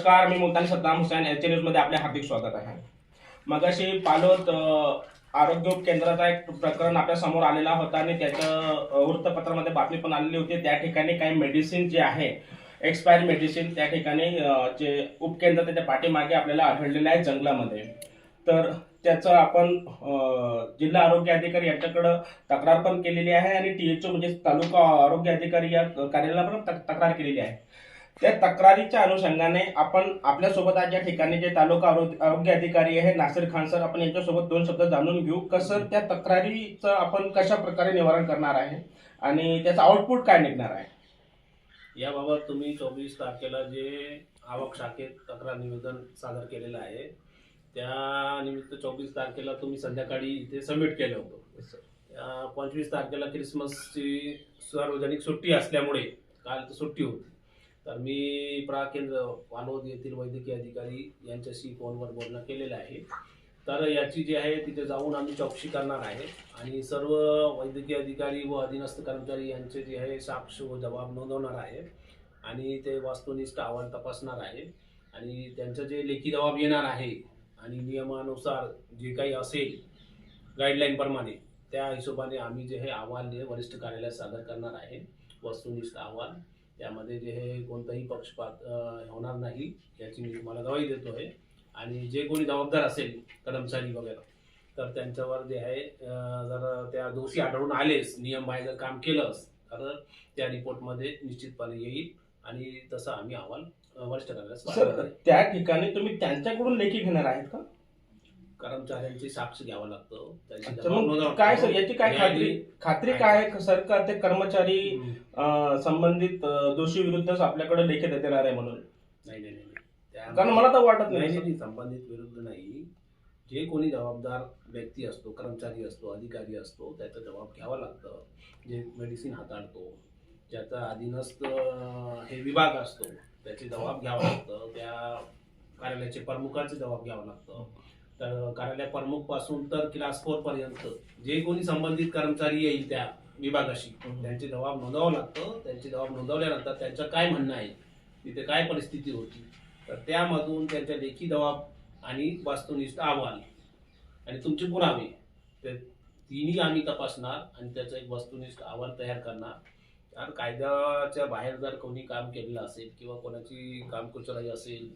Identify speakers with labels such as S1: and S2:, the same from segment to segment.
S1: नमस्कार मी मुलतानी सद्दाम हुसैन एच न्यूजमध्ये आपले हार्दिक स्वागत आहे. मगाशी पालोद आरोग्य केंद्राचा एक प्रकरण आपल्यासमोर आलेला होता आणि त्याचं वृत्तपत्रामध्ये बातमी पण आलेली होती. त्या ठिकाणी काही मेडिसिन जे आहे एक्सपायर मेडिसिन त्या ठिकाणी जे उपकेंद्र त्याच्या पाठीमागे आपल्याला आढळलेलं आहे जंगलामध्ये. तर त्याचं आपण जिल्हा आरोग्य अधिकारी यांच्याकडं तक्रार पण केलेली आहे आणि टी एच ओ म्हणजे तालुका आरोग्य अधिकारी या कार्यालयाला पण तक- तक्रार केलेली आहे. त्या तक्रारीच्या अनुषंगाने आपण आपल्यासोबत आज या ठिकाणी जे तालुका आरोग्य आरोग्य अधिकारी आहे नासिर खान सर आपण यांच्यासोबत दोन शब्द जाणून घेऊ. कसं त्या तक्रारीचं आपण कशा प्रकारे निवारण करणार आहे आणि त्याचं आउटपुट काय निघणार आहे?
S2: याबाबत तुम्ही चोवीस तारखेला जे आवक शाखेत तक्रार निवेदन सादर केलेलं आहे त्या निमित्त चोवीस तारखेला तुम्ही संध्याकाळी इथे सबमिट केलं होतं. पंचवीस तारखेला क्रिसमसची सार्वजनिक सुट्टी असल्यामुळे काल सुट्टी होती. तर मी प्रा केंद्र पालोद येथील वैद्यकीय अधिकारी यांच्याशी फोनवर बोलणं केलेलं आहे. तर याची जी आहे तिथे जाऊन आम्ही चौकशी करणार आहे. आणि सर्व वैद्यकीय अधिकारी व अधीनस्थ कर्मचारी यांचे जे आहे साक्ष व जबाब नोंदवणार आहे. आणि ते वास्तुनिष्ठ अहवाल तपासणार आहे. आणि त्यांचं जे लेखी जबाब येणार आहे आणि नियमानुसार जे काही असेल गाईडलाईनप्रमाणे त्या हिशोबाने आम्ही जे हे अहवाल वरिष्ठ कार्यालयात सादर करणार आहे. वस्तुनिष्ठ अहवाल. त्यामध्ये जे हे कोणताही पक्षपात होणार नाही याची मी तुम्हाला गवाही देतो आहे आणि जे कोणी जबाबदार असेल कर्मचारी वगैरे तर त्यांच्यावर जे आहे जर त्या दोषी आढळून आलेच नियम बाहेर जर काम केलंच तर त्या रिपोर्टमध्ये निश्चितपणे येईल. आणि तसं आम्ही अहवाल वरिष्ठ
S1: सर. त्या ठिकाणी तुम्ही त्यांच्याकडून लेखी घेणार आहेत का?
S2: कर्मचाऱ्यांची साक्ष घ्यावं लागतं. त्यांची
S1: मग काय. सर याची काय खात्री खात्री काय आहे? सर का ते कर्मचारी
S2: हम्म.
S1: अ, संबंधित अ, दोषी विरुद्धच आपल्याकडे लेखी देणार आहे म्हणून.
S2: नाही नाही नाही नाही. त्या-
S1: कारण मला तर वाटत
S2: नाही
S1: नाही
S2: नाही, संबंधित विरुद्ध नाही. जे कोणी जबाबदार व्यक्ती असतो कर्मचारी असतो अधिकारी असतो त्याचा जबाब घ्यावा लागतं. जे मेडिसिन हाताळतो ज्याचा अधीनस्थ अं, हे विभाग असतो त्याचे जबाब घ्यावा लागतं. त्या कार्यालयाचे प्रमुखाचे जबाब घ्यावा लागतं. कार्यालय प्रमुखपासून तर क्लास फोर पर्यंत जे कोणी संबंधित कर्मचारी येईल त्या विभागाशी. त्यांचे जबाब नोंदवावं लागतं त्यांचे जबाब नोंदवल्यानंतर त्यांचं काय म्हणणं आहे तिथे काय परिस्थिती होती तर त्यामधून त्यांच्या लेखी जबाब आणि वास्तुनिष्ठ अहवाल आणि तुमचे पुरावे ते तिन्ही आम्ही तपासणार आणि त्याचा एक वस्तुनिष्ठ अहवाल तयार करणार तर कायद्याच्या बाहेर जर कोणी काम केलेलं असेल किंवा कोणाची कामकुशलाई असेल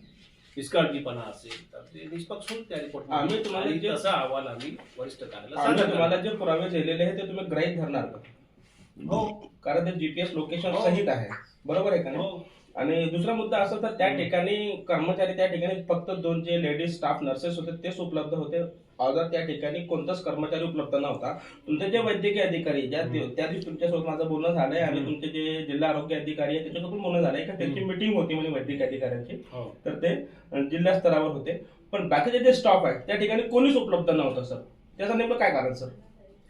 S2: निष्काळजीपणा असेल तर ते निष्पक्ष होईल त्या रिपोर्ट
S1: आम्ही तुम्हाला जे-
S2: तसा अहवाल आम्ही वरिष्ठ कार्यालयाला
S1: आम्ही तुम्हाला
S2: करणार.
S1: जे पुरावे दिलेले आहे ते तुम्ही ग्रहित धरणार का
S2: हो
S1: कारण ते जीपीएस लोकेशन
S2: हो.
S1: सहित आहे बरोबर आहे का नाही?
S2: हो
S1: आणि दुसरा मुद्दा असा तर त्या. ठिकाणी कर्मचारी त्या ठिकाणी फक्त दोन जे लेडीज स्टाफ नर्सेस होते तेच उपलब्ध होते अदर त्या ठिकाणी कोणताच कर्मचारी उपलब्ध नव्हता. तुमचे जे वैद्यकीय अधिकारी ज्या. त्या दिवशी तुमच्यासोबत माझं बोलणं झालंय आणि. तुमचे जे जिल्हा आरोग्य अधिकारी आहे त्याच्यासोबत बोलणं झालंय. का त्यांची. मिटिंग होती म्हणजे वैद्यकीय अधिकाऱ्यांची.
S2: हो.
S1: तर ते जिल्हा स्तरावर होते. पण बाकीचे जे स्टॉप आहे त्या ठिकाणी कोणीच उपलब्ध नव्हतं सर. त्याचं नेमकं काय कारण सर?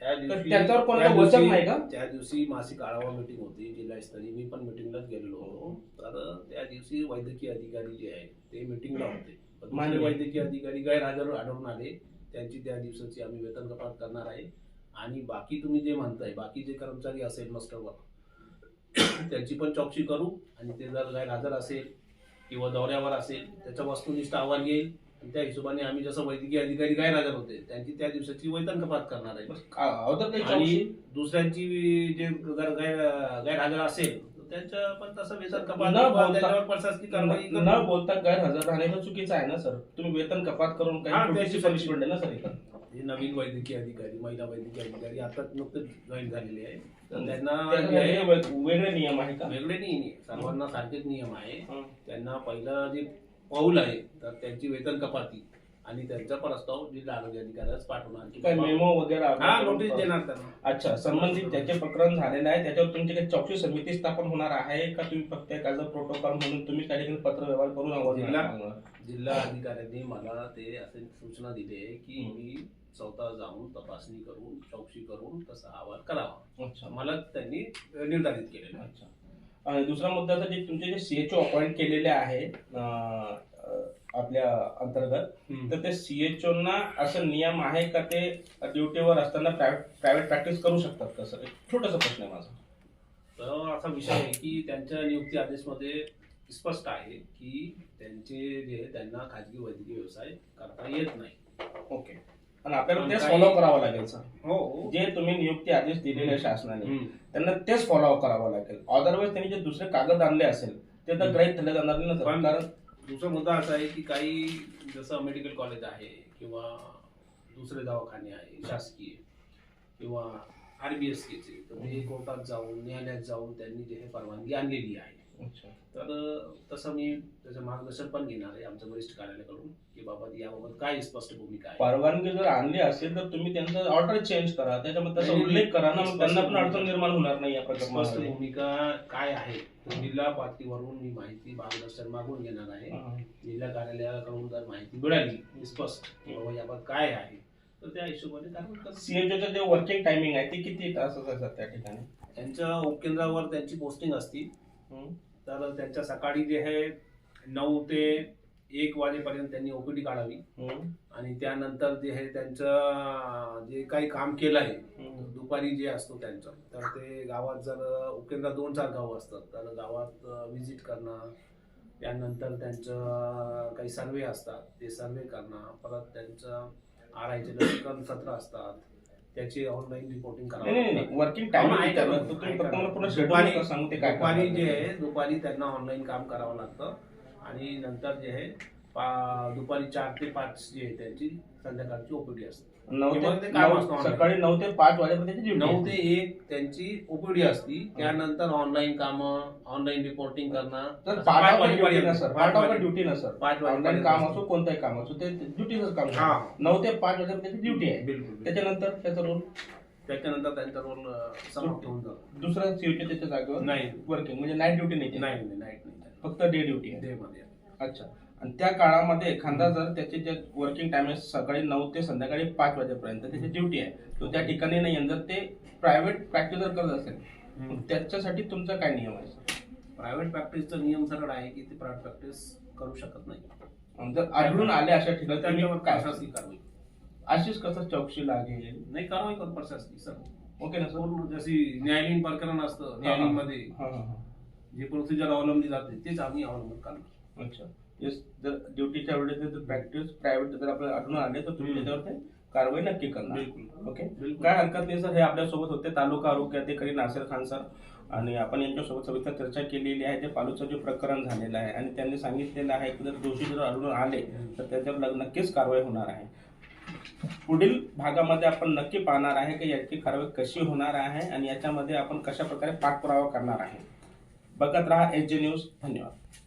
S2: त्या
S1: तर
S2: दिवशी-
S1: त्यांच्यावर कोणाला वचन नाही का?
S2: त्या दिवशी मासिक आढावा मिटिंग होती जिल्हास्तरीय मी पण मिटिंगलाच गेलेलो होतो. तर त्या दिवशी वैद्यकीय अधिकारी जे आहे ते मिटिंगला होते. दुसरे वैद्यकीय अधिकारी गैरहजर आढळून आले. त्यांची त्या दिवसाची आम्ही वेतन कपात करणार आहे. आणि बाकी तुम्ही जे म्हणताय बाकी जे कर्मचारी असेल मस्टरवर त्यांची पण चौकशी करू. आणि ते जर गैरहजर असेल किंवा दौऱ्यावर असेल त्याचा वस्तुनिष्ठ अहवाल येईल. आणि त्या हिशोबाने आम्ही जसं वैद्यकीय अधिकारी गैरहजर होते त्यांची त्या दिवसाची वेतन कपात करणार आहे. आणि दुसऱ्यांची जे गैर गैर- गैरहजर असेल तर त्यांचं पण तसं वेतन कपात
S1: न
S2: किंवा
S1: बोलता-
S2: त्याच्यावर प्रशासकीय कारवाई
S1: न
S2: करू.
S1: बोलता गैरहजर राहणे हे चुकीचं आहे ना सर? तुम्ही वेतन कपात करून
S2: हा,
S1: काही
S2: त्याची-
S1: पनिशमेंट आहे ना सर?
S2: हे नवीन वैद्यकीय अधिकारी महिला वैद्यकीय अधिकारी आता नुकतेच जॉईन झालेले आहे. तर त्यांना
S1: वे- वेगळे नियम आहे का?
S2: वेगळे नाही. सर्वांना सारखेच नियम आहे.
S1: हं.
S2: त्यांना पहिलं जे पाऊल आहे तर त्यांची वेतन कपाती. आणि त्यांचा प्रस्ताव जिल्हा आरोग्य अधिकाऱ्यास पाठवणार. की
S1: काय
S2: बाबा-
S1: मेमो वगैरे
S2: हा नोटीस देणार त्यांना.
S1: अच्छा संबंधित ज्याचे प्रकरण झालेलं आहे त्याच्यावर तुमची काही चौकशी समिती स्थापन होणार आहे का? तुम्ही फक्त एक प्रोटोकॉल म्हणून तुम्ही त्या ठिकाणी पत्र व्यवहार करून आवाज
S2: जिल्हा-
S1: मागणार?
S2: जिल्हा अधिकाऱ्यांनी मला ते असे सूचना दिली आहे की. मी स्वतः जाऊन तपासणी करून चौकशी करून तसा अहवाल करावा.
S1: अच्छा.
S2: मला त्यांनी निर्धारित केलेलं आहे.
S1: अच्छा. आणि दुसरा मुद्दा असा जे तुमचे जे सीएचओ अपॉइंट केलेले आहे अं, अं, आपल्या अंतर्गत. तर ते सीएचओ ना असं नियम आहे का ते ड्युटीवर असताना प्रायव्हेट प्रॅक्टिस करू शकतात का सर? एक छोटासा प्रश्न आहे माझा.
S2: तर असा विषय आहे की त्यांच्या नियुक्ती आदेशमध्ये स्पष्ट आहे की त्यांचे जे आहे, त्यांना खाजगी वैद्यकीय व्यवसाय करता येत नाही.
S1: ओके. आणि आपल्याला तेच फॉलो करावं लागेल सर.
S2: हो.
S1: जे तुम्ही नियुक्ती आदेश दिलेले शासनाने. त्यांना तेच फॉलो करावं लागेल. अदरवाईज त्यांनी जे दुसरे कागद आणले असेल ते तर ग्रहित धरले जाणार नाही ना सर.
S2: पण-
S1: कारण
S2: दुसरा मुद्दा असा आहे की काही जसं मेडिकल कॉलेज आहे किंवा दुसरे दवाखाने आहे शासकीय किंवा आर बी एस केचे तर ते कोर्टात जाऊन न्यायालयात जाऊन त्यांनी जे हे परवानगी आणलेली आहे.
S1: अच्छा.
S2: तर तसं मी त्याचं मार्गदर्शन पण घेणार आहे आमच्या वरिष्ठ कार्यालयाकडून की बाबत याबाबत काय स्पष्ट भूमिका आहे
S1: परवानगी जर आणली असेल तर तुम्ही त्यांचं ऑर्डर चेंज करा त्याच्यामध्ये त्याचा उल्लेख करा ना मग त्यांना पण. अडचण निर्माण होणार नाही या
S2: स्पष्ट
S1: प्रकरणामध्ये
S2: भूमिका काय आहे तर जिल्हा पातळीवरून मी माहिती मार्गदर्शन मागून घेणार आहे. जिल्हा कार्यालयाकडून जर माहिती मिळाली स्पष्ट की बाबा याबाबत काय आहे तर त्या हिशोबाने कारवाई.
S1: सीएचओचं जे वर्किंग टायमिंग आहे ते किती तास असतात त्या ठिकाणी
S2: त्यांच्या उपकेंद्रावर त्यांची पोस्टिंग असती
S1: हम्म.
S2: तर त्यांच्या सकाळी जे आहे नऊ ते एक वाजेपर्यंत त्यांनी ओपीडी काढावी. आणि त्यानंतर जे आहे त्यांचं जे काही काम केलं आहे. दुपारी जे असतो त्यांचं तर ते गावात जर उपकेंद्रात दोन चार गावं असतात तर गावात विजिट करणं त्यानंतर त्यांचं काही सर्वे असतात ते सर्वे करणं परत त्यांचं आर आयचे लसीकरण सत्र असतात त्याची ऑनलाईन रिपोर्टिंग करावं
S1: नाही वर्किंग
S2: दुपारी-
S1: सांगू ते
S2: जे
S1: आहे.
S2: दुपारी त्यांना ऑनलाईन काम करावं लागतं. आणि नंतर जे आहे दुपारी चार ते पाच जे आहे त्यांची संध्याकाळची ओपीडी असते.
S1: नऊ
S2: किंवा
S1: ते
S2: ते काम
S1: नऊ-
S2: असतं online.
S1: सकाळी नऊ ते पाच वाजेपर्यंत
S2: नऊ. ते एक त्यांची ओपीडी असती. त्यानंतर ऑनलाईन काम ऑनलाईन रिपोर्टिंग करणं.
S1: तर पार्ट
S2: पाच
S1: ऑफ ड्युटी नसर
S2: पाच
S1: पार्ट ऑफ ड्युटी नसर
S2: पाच
S1: ऑनलाईन
S2: वाजेपर्यंत
S1: काम. असो कोणतंही काम असो ते ड्युटीच काम
S2: हा.
S1: आहे. नऊ ते पाच वाजेपर्यंत ड्युटी आहे.
S2: बिलकुल बिलकुल.
S1: त्याच्यानंतर त्याचा रोल
S2: त्याच्यानंतर त्यांचा रोल समाप्त होऊन जातो.
S1: दुसरा सीओच्या त्याच्या जागेवर
S2: नाही.
S1: वर्किंग म्हणजे नाईट ड्युटी नाही
S2: नाही नाही नाईट नाही.
S1: फक्त डे ड्युटी आहे.
S2: डे मध्ये.
S1: अच्छा. आणि त्या काळामध्ये एखादा जर त्याचे जे वर्किंग टाइम आहे सकाळी नऊ ते संध्याकाळी पाच वाजेपर्यंत त्याची ड्युटी आहे. तो त्या ठिकाणी नाही जर ते प्रायव्हेट प्रॅक्टिस जर करत असेल त्याच्यासाठी तुमचा काय नियम आहे?
S2: प्रायव्हेट प्रॅक्टिसचा नियम सरळ आहे की ते प्रायव्हेट प्रॅक्टिस करू शकत नाही.
S1: जर आढळून आले अशा ठिकाणी
S2: त्यांच्यावर
S1: काय
S2: प्रशासकीय कारवाई.
S1: अशीच कसं चौकशी लागेल?
S2: नाही कारवाई करू प्रशासकीय सर.
S1: ओके ना सर.
S2: जशी न्यायालयीन प्रकरण असतं न्यायालयीनमध्ये
S1: हा हा हा.
S2: जे प्रोसिजर अवलंबली जाते तेच आम्ही अवलंबन करणार
S1: अच्छा. जर ड्युटीच्या वेळेस जर प्रॅक्टिस प्रायव्हेट जर आपल्याला आढळून आले तर तुम्ही. त्याच्यावर कारवाई नक्की करणार ओके. काय हरकत नाही सर. हे आपल्यासोबत होते तालुका आरोग्य अधिकारी नासिर खान सर. आणि आपण यांच्यासोबत सविस्तर चर्चा केलेली आहे. ते पालूचं जे प्रकरण झालेलं आहे आणि त्यांनी सांगितलेलं आहे की जर दोषी जर आढळून आले तर त्याच्यावर नक्कीच कारवाई होणार आहे. पुढील भागामध्ये आपण नक्की पाहणार आहे की याची कारवाई कशी होणार आहे आणि याच्यामध्ये आपण कशा प्रकारे पाठपुरावा करणार आहे. बघत राहा एच जे न्यूज. धन्यवाद.